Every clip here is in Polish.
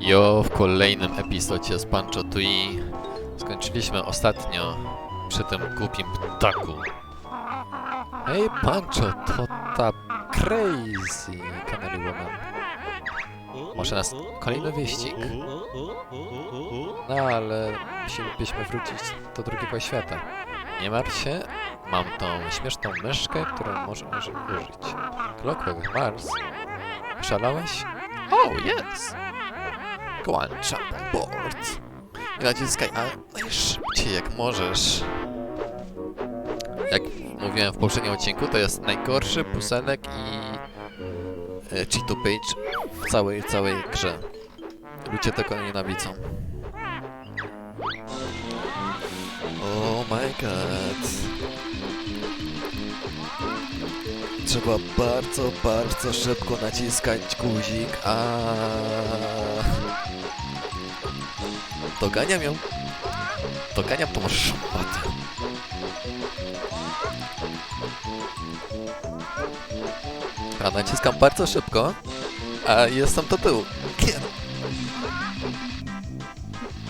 Jo, w kolejnym epizodzie z Pancho Tui skończyliśmy ostatnio przy tym głupim ptaku. Hej Pancho, to ta crazy Canary Woman. Może nas kolejny wyścig? No ale musielibyśmy wrócić do drugiego świata. Nie martw się, mam tą śmieszną myszkę, którą możemy użyć. Clockwork Mars? Szalałeś? Oh, yes! On board. I naciskaj a najszybciej jak możesz. Jak mówiłem w poprzednim odcinku, to jest najgorszy puzelek i e, cheatu page w całej, całej grze. Ludzie tego nienawidzą. Oh my god. Trzeba bardzo, bardzo szybko naciskać guzik, a Doganiam ją. Doganiam tą szmatę. A naciskam bardzo szybko, a jestem do tyłu. Nie.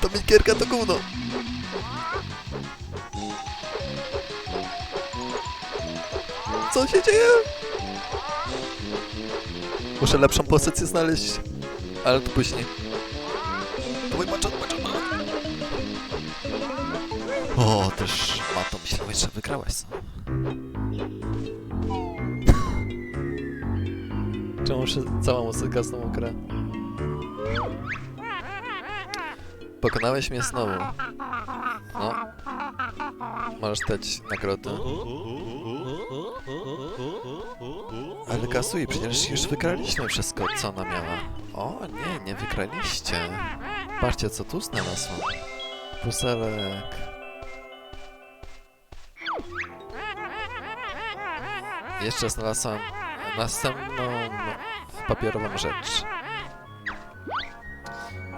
To mikierka to gówno. Co się dzieje? Muszę lepszą pozycję znaleźć, ale to później. Myślałeś, że wygrałaś, co? Czemu się cała muzyka znowu gra? Pokonałeś mnie znowu. No. Możesz dać nagrodę. Ale kasuj, przecież już wygraliśmy wszystko, co ona miała. O, nie, nie wygraliście. Patrzcie, co tu znalazłam. Puzelek. Jeszcze znalazłam następną papierową rzecz.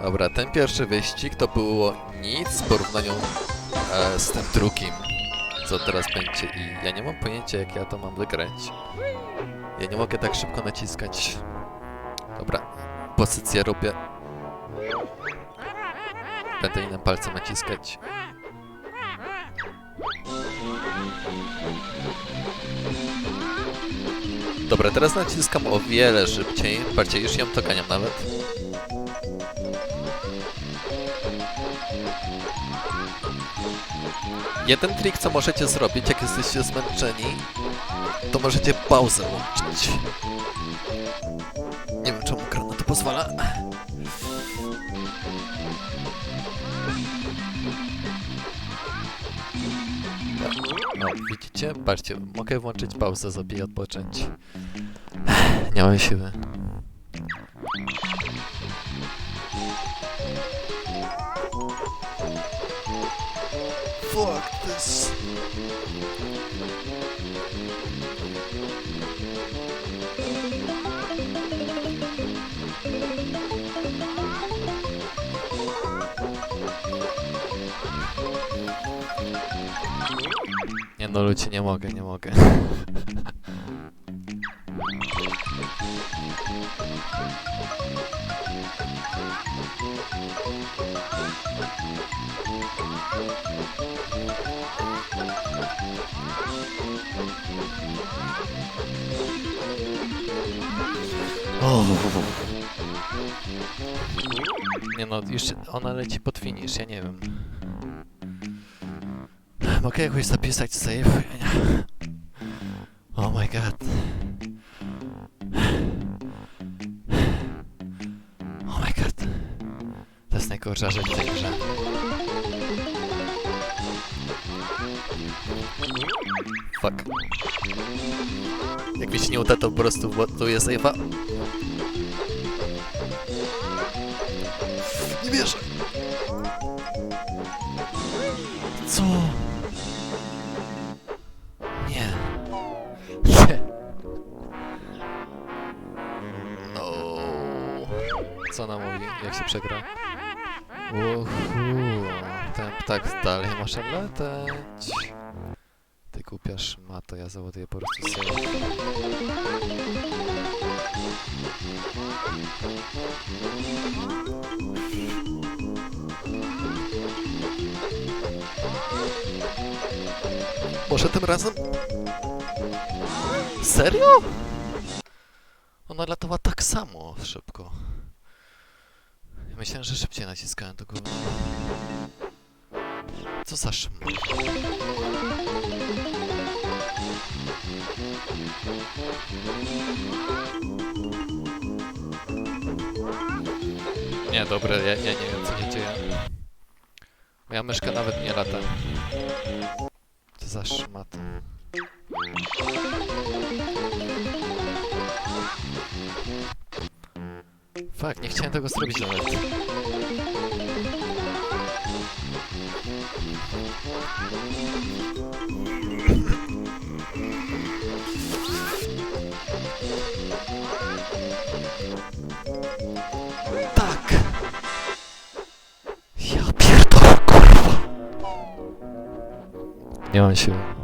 Dobra, ten pierwszy wyścig to było nic w porównaniu e, z tym drugim, co teraz będzie i ja nie mam pojęcia jak ja to mam wygrać. Ja nie mogę tak szybko naciskać. Dobra, pozycję robię. Będę innym palcem naciskać. Dobra, teraz naciskam o wiele szybciej. Bardziej już ją doganiam nawet. Jeden trik, co możecie zrobić, jak jesteście zmęczeni, to możecie pauzę łączyć. Nie wiem, czemu gra to pozwala. Widzicie? Patrzcie, mogę włączyć pauzę sobie odpocząć. Nie mam siły. Fuck this. No ludzie, nie mogę, nie mogę. O. Nie no, już ona leci pod finish, ja nie wiem. Mogę jakoś zapisać save? Oh my god. Oh my god. To jest najgorsza rzecz w tej grze. Fuck. Jak mi się nie uda, to po prostu ładuję save'a. Nie wierzę. przegra. Uhu, ten ptak dalej może latać. Ty kupiasz mato, ja załaduję po prostu sobie. Może tym razem... Serio? Ona latała tak samo szybko. Myślałem, że szybciej naciskałem do góry. Co za szm... Nie, dobra, ja, ja nie wiem co się dzieje. Moja myszka nawet nie lata. Co za szmat. Fak, nie chciałem tego zrobić nawet. Tak! Ja pierdolę, kurwa! Nie mam siły.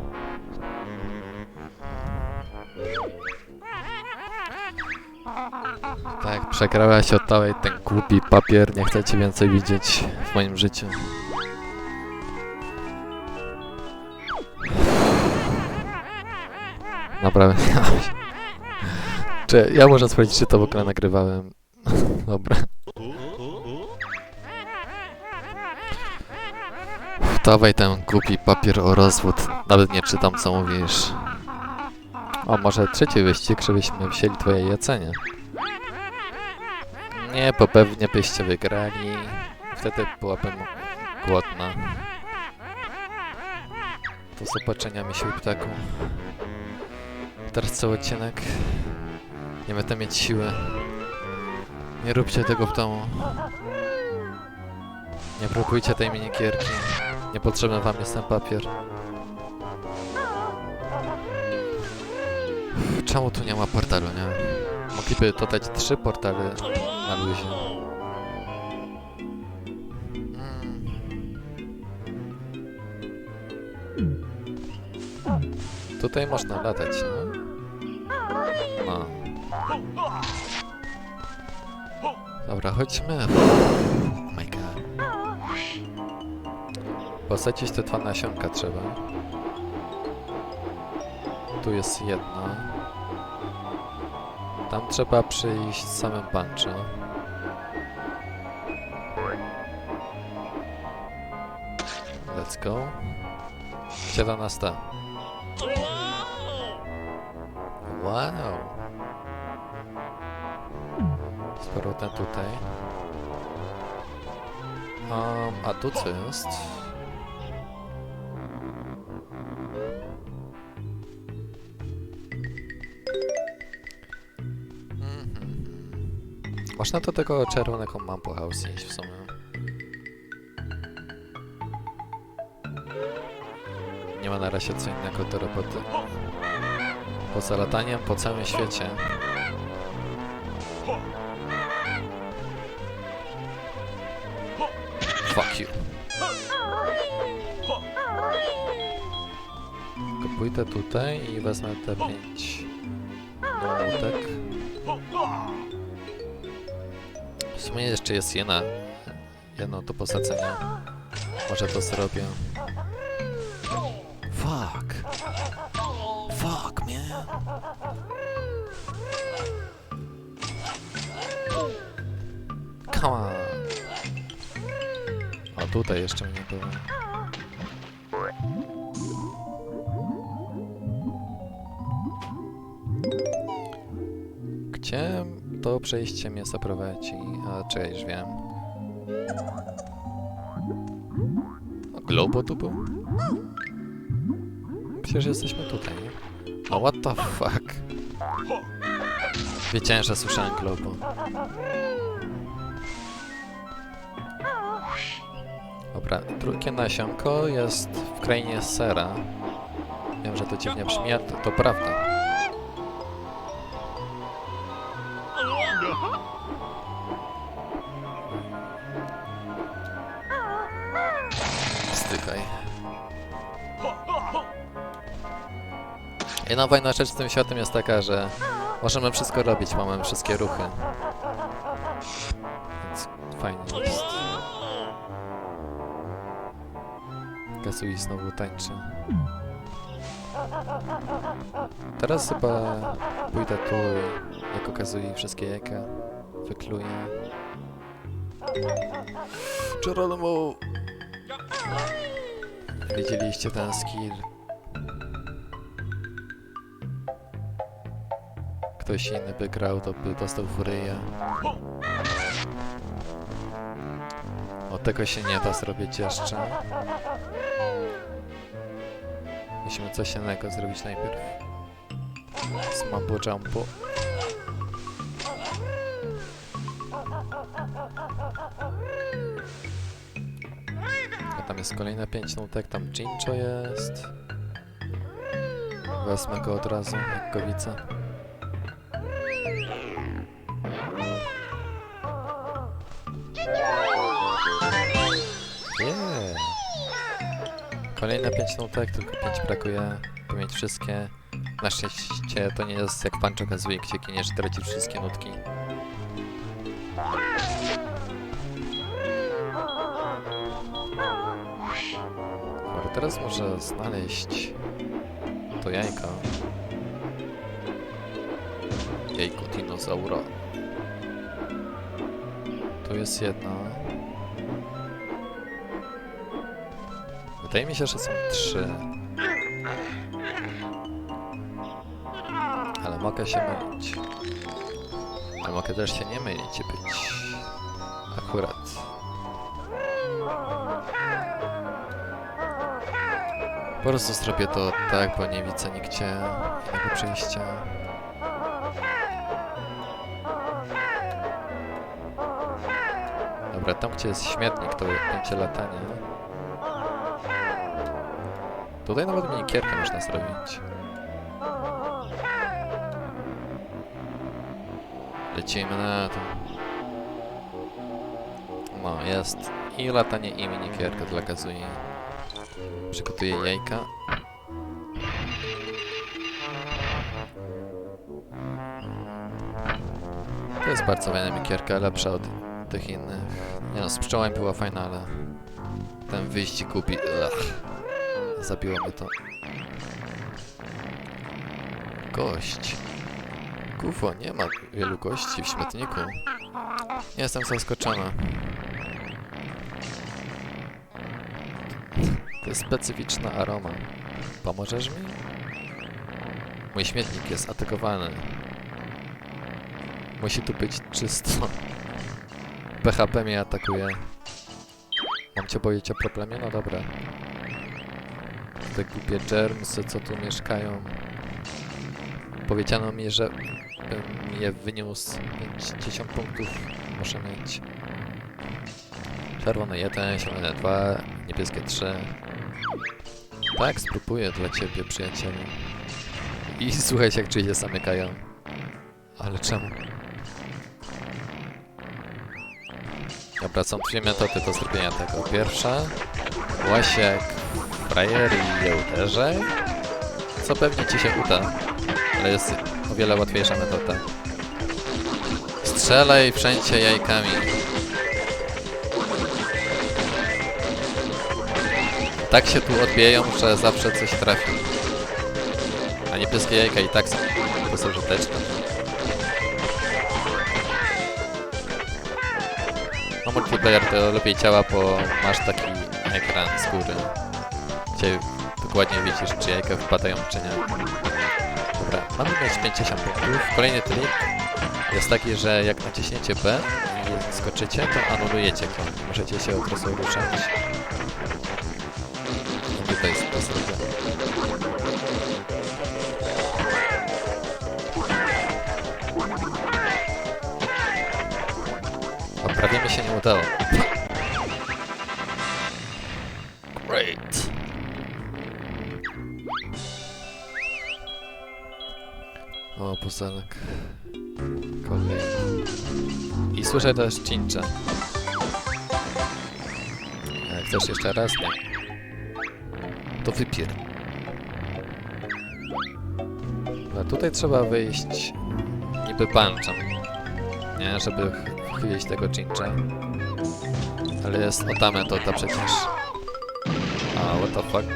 Tak, przekrałaś od całej ten głupi papier, nie chcę cię więcej widzieć w moim życiu. Naprawdę. Czy ja muszę sprawdzić, czy to w ogóle nagrywałem. Dobra. Dawaj ten głupi papier o rozwód. Nawet nie czytam, co mówisz. O, może trzeci wyścig, żebyśmy wzięli twoje jedzenie. Nie, bo pewnie byście wygrali. Wtedy byłabym głodna. Do zobaczenia, misiu i ptaku. Teraz cały odcinek. Nie będę mieć siły. Nie róbcie tego w domu. Nie próbujcie tej minikierki. Niepotrzebny wam jest ten papier. Czemu tu nie ma portalu, nie? Mogliby dodać trzy portale na luzie. Tutaj można latać, no? No. Dobra, chodźmy. Oh my god. Posadzić te dwa nasionka trzeba. Tu jest jedno. Tam trzeba przyjść z samym pancho. Let's go. Gdzie do nas ta? Wow. Z powrotem tutaj. Um, a tu co jest? Można do tego czerwonego Mampo House w sumie. Nie ma na razie co innego do roboty. Poza lataniem po całym świecie. Fuck you. Tylko pójdę tutaj i wezmę te pięć łutek. Sumie jeszcze jest jedna, jedno do posadzenia. Może to zrobię. Fuck. Fuck, man. Come on. A tutaj jeszcze mnie było. Przejście mnie zaprowadzi? A czekaj, już wiem. Globo tu był? Przecież jesteśmy tutaj, nie? No what the fuck? Wiedziałem, że słyszałem Globo. Dobra, drugie nasionko jest w krainie sera. Wiem, że to dziwnie brzmi, to, to prawda. Jedna fajna rzecz z tym światem jest taka, że możemy wszystko robić, mamy wszystkie ruchy. Więc fajnie jest. Kasui znowu tańczy. Teraz chyba pójdę tu jak okazuje wszystkie jajka wykluję. Geronimo! Widzieliście ten skill? Ktoś inny by grał, to by dostał furyję. Od tego się nie da zrobić jeszcze. Musimy coś innego zrobić najpierw. Z mambo jumbo. A tam jest kolejne 5 nutek, tam Jincho jest. Wezmę go od razu, jak go widzę. Kolejne 5 nutek, tylko 5 brakuje, by mieć wszystkie. Na szczęście to nie jest jak Pancho Kazooie, gdzie giniesz i tracisz wszystkie nutki. Dobra, teraz może znaleźć to jajko. Jajko dinozaura. Tu jest jedno. Wydaje mi się, że są trzy. Ale mogę się mylić. Ale mogę też się nie mylić i być akurat. Po prostu zrobię to tak, bo nie widzę nigdzie innego przejścia. Dobra, tam gdzie jest śmietnik, to będzie latanie. Tutaj nawet minikierkę można zrobić. Lecimy na to. No, jest i latanie, i minikierka dla Kazui. Przygotuję jajka. To jest bardzo fajna minikierka, lepsza od tych innych. Nie no, z pszczołami była fajna, ale ten wyścig kupi... Ugh. Zabiło mnie to. Gość. Gufo, nie ma wielu gości w śmietniku. Jestem zaskoczona. To jest specyficzna aroma. Pomożesz mi? Mój śmietnik jest atakowany. Musi tu być czysto. PHP mnie atakuje. Mam cię powiedzieć o problemie? No dobra. Te głupie germsy, co tu mieszkają. Powiedziano mi, że bym je wyniósł, więc 10 punktów muszę mieć. Czerwone 1, zielone 2, niebieskie 3. Tak, spróbuję dla ciebie, przyjacielu. I słuchajcie, jak drzwi się zamykają. Ale czemu? Dobra, są dwie metody do zrobienia tego. Pierwsza, łasiek, frajer i je uderzaj. Co pewnie ci się uda, ale jest o wiele łatwiejsza metoda. Strzelaj wszędzie jajkami. Tak się tu odbijają, że zawsze coś trafi. A niebieskie jajka i tak są bezużyteczne. No multiplayer to lepiej działa, bo masz taki ekran z góry, gdzie dokładnie widzisz, czy jajka wpadają, czy nie. Dobra, mamy mieć 50 punktów. Kolejny trik jest taki, że jak naciśniecie B i skoczycie, to anulujecie go. Możecie się od razu ruszać. I tutaj jest to. Prawie mi się nie udało. Great. O, puzelek. Kolejny. I słyszę też cincze. Chcesz jeszcze raz? Nie. To wypier. No tutaj trzeba wyjść niby punczem. Nie, żeby ch- chwycić tego cincha. Ale jest o ta metoda przecież. A, what the fuck?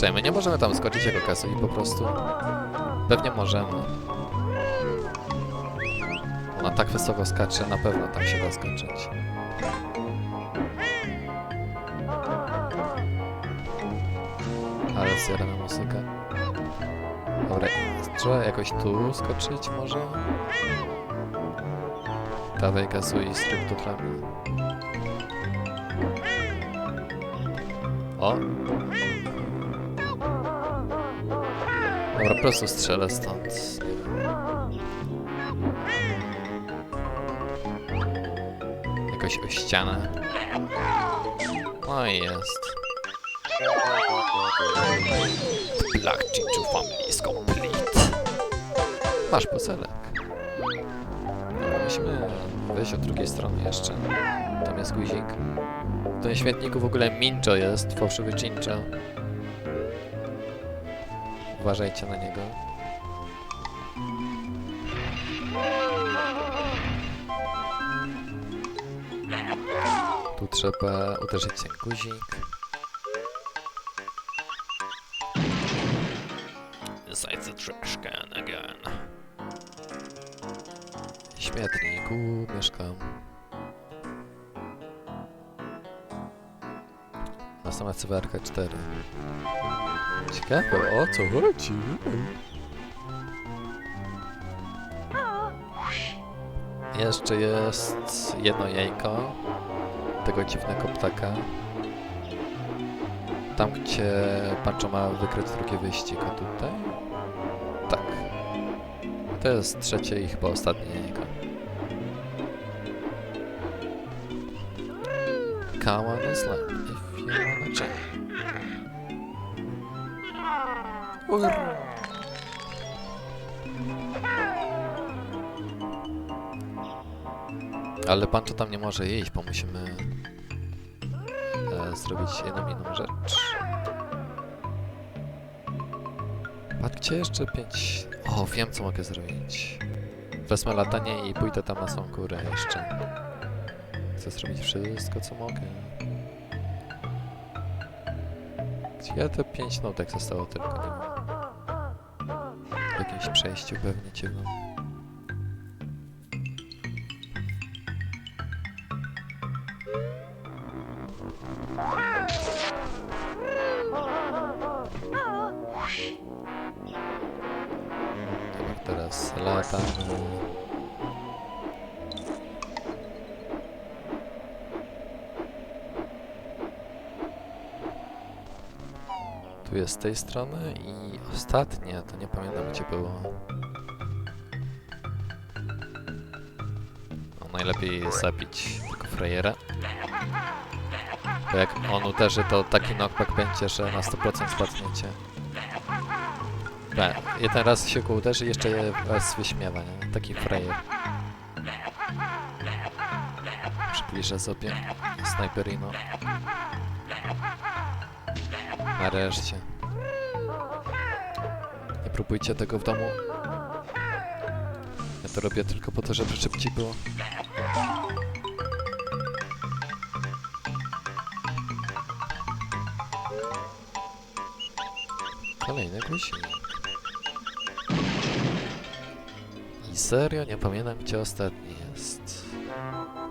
Czekaj, my nie możemy tam skoczyć jako kasy i po prostu... Pewnie możemy. Ona tak wysoko skacze, na pewno tam się da skoczyć. Ale zjarana muzyka. Dobra, trzeba jakoś tu skoczyć może? Dawaj gazuj i to dla mnie. O! Dobra, po prostu strzelę stąd. Jakoś o ścianę. No jest. Black Ginger Family is complete. Masz pucelek. Musimy wejść od drugiej strony jeszcze. Tam jest guzik. W tym świetniku w ogóle Mincho jest, fałszywy Chincho. Uważajcie na niego. Tu trzeba uderzyć ten guzik. Inside the trash can again. Śmietniku mieszkam. Na sama cyferka 4. Ciekawe, o co chodzi? Jeszcze jest jedno jajko tego dziwnego ptaka. Tam, gdzie Pancho ma wykryć drugie wyjście, a tutaj? Tak. To jest trzecie i chyba ostatnie on is land if you wanna check. Ur. Ale Pancho tam nie może iść, bo musimy e, zrobić jedną inną rzecz. Patrz, gdzie jeszcze pięć... O, wiem co mogę zrobić. Wezmę latanie i pójdę tam na samą górę jeszcze. Chcę zrobić wszystko, co mogę. Gdzie te pięć notek zostało tylko, nie wiem. W jakimś przejściu pewnie cię mam. Dobra, teraz latamy. Z tej strony i ostatnie, to nie pamiętam gdzie było. No, najlepiej zabić tego frajera. Bo jak on uderzy, to taki knockback będzie, że na 100% spadniecie. Tak, jeden raz się go uderzy, jeszcze je was wyśmiewa, nie? Taki frajer. Przybliżę sobie snajperino. Nareszcie. Nie próbujcie tego w domu. Ja to robię tylko po to, żeby szybciej było. Kolejny guzik. I serio nie pamiętam gdzie ostatni jest.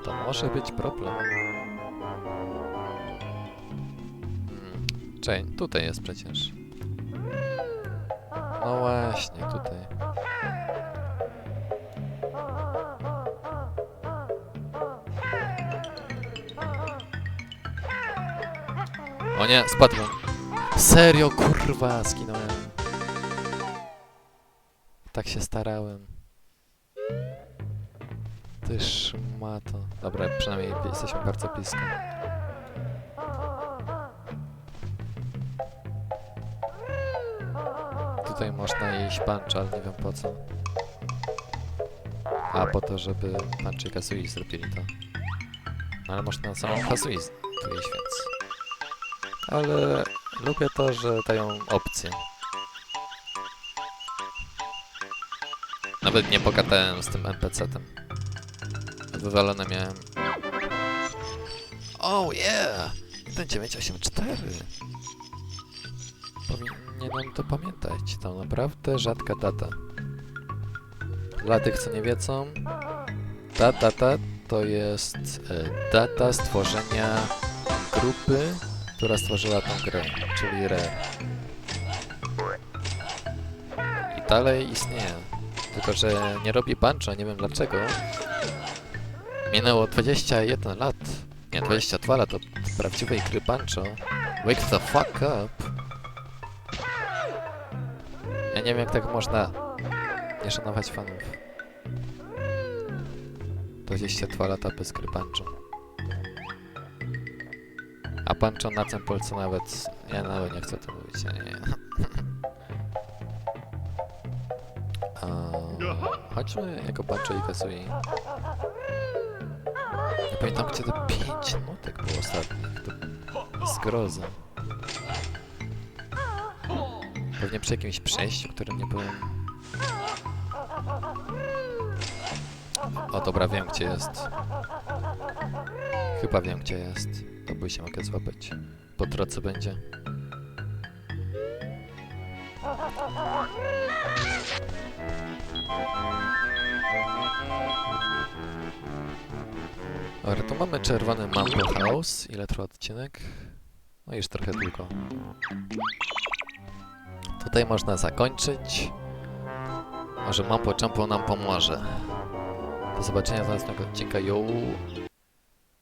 To może być problem. Czekaj, tutaj jest przecież. No właśnie, tutaj. O nie, spadłem. Serio, kurwa, skinąłem. Tak się starałem. Ty szmato. Dobra, przynajmniej jesteśmy bardzo blisko. Można iść punch, ale nie wiem po co. A po to, żeby punch i Kazui zrobili to. No, ale można na samą tu iść, więc... Ale lubię to, że dają opcję. Nawet nie pogadałem z tym NPC-tem. Wywalone miałem. Oh yeah! 1984! Powinienem to pamiętać. To naprawdę rzadka data. Dla tych, co nie wiedzą, ta data to jest e, data stworzenia grupy, która stworzyła tą grę, czyli Rare. I dalej istnieje. Tylko, że nie robi Buncha, nie wiem dlaczego. Minęło 21 lat. Nie, 22 lata od prawdziwej gry Buncho. Wake the fuck up. Ja nie wiem jak tak można nie szanować fanów. 22 lata bez gry Buncho. A Buncho na tym polce nawet... Ja nawet nie chcę o tym mówić, nie, nie. A, chodźmy jako Buncho i Kazooie. Nie pamiętam gdzie te 5 notek było ostatnich. To zgroza. Pewnie przy jakimś przejściu, którym nie byłem. O dobra, wiem gdzie jest. Chyba wiem gdzie jest. To by się mogę złapać. Po drodze będzie. Dobra, tu mamy czerwony Mambo House. Ile trwa odcinek? No już trochę długo. Tutaj można zakończyć. Może Mambo Jumbo nam pomoże. Do zobaczenia w następnego odcinka.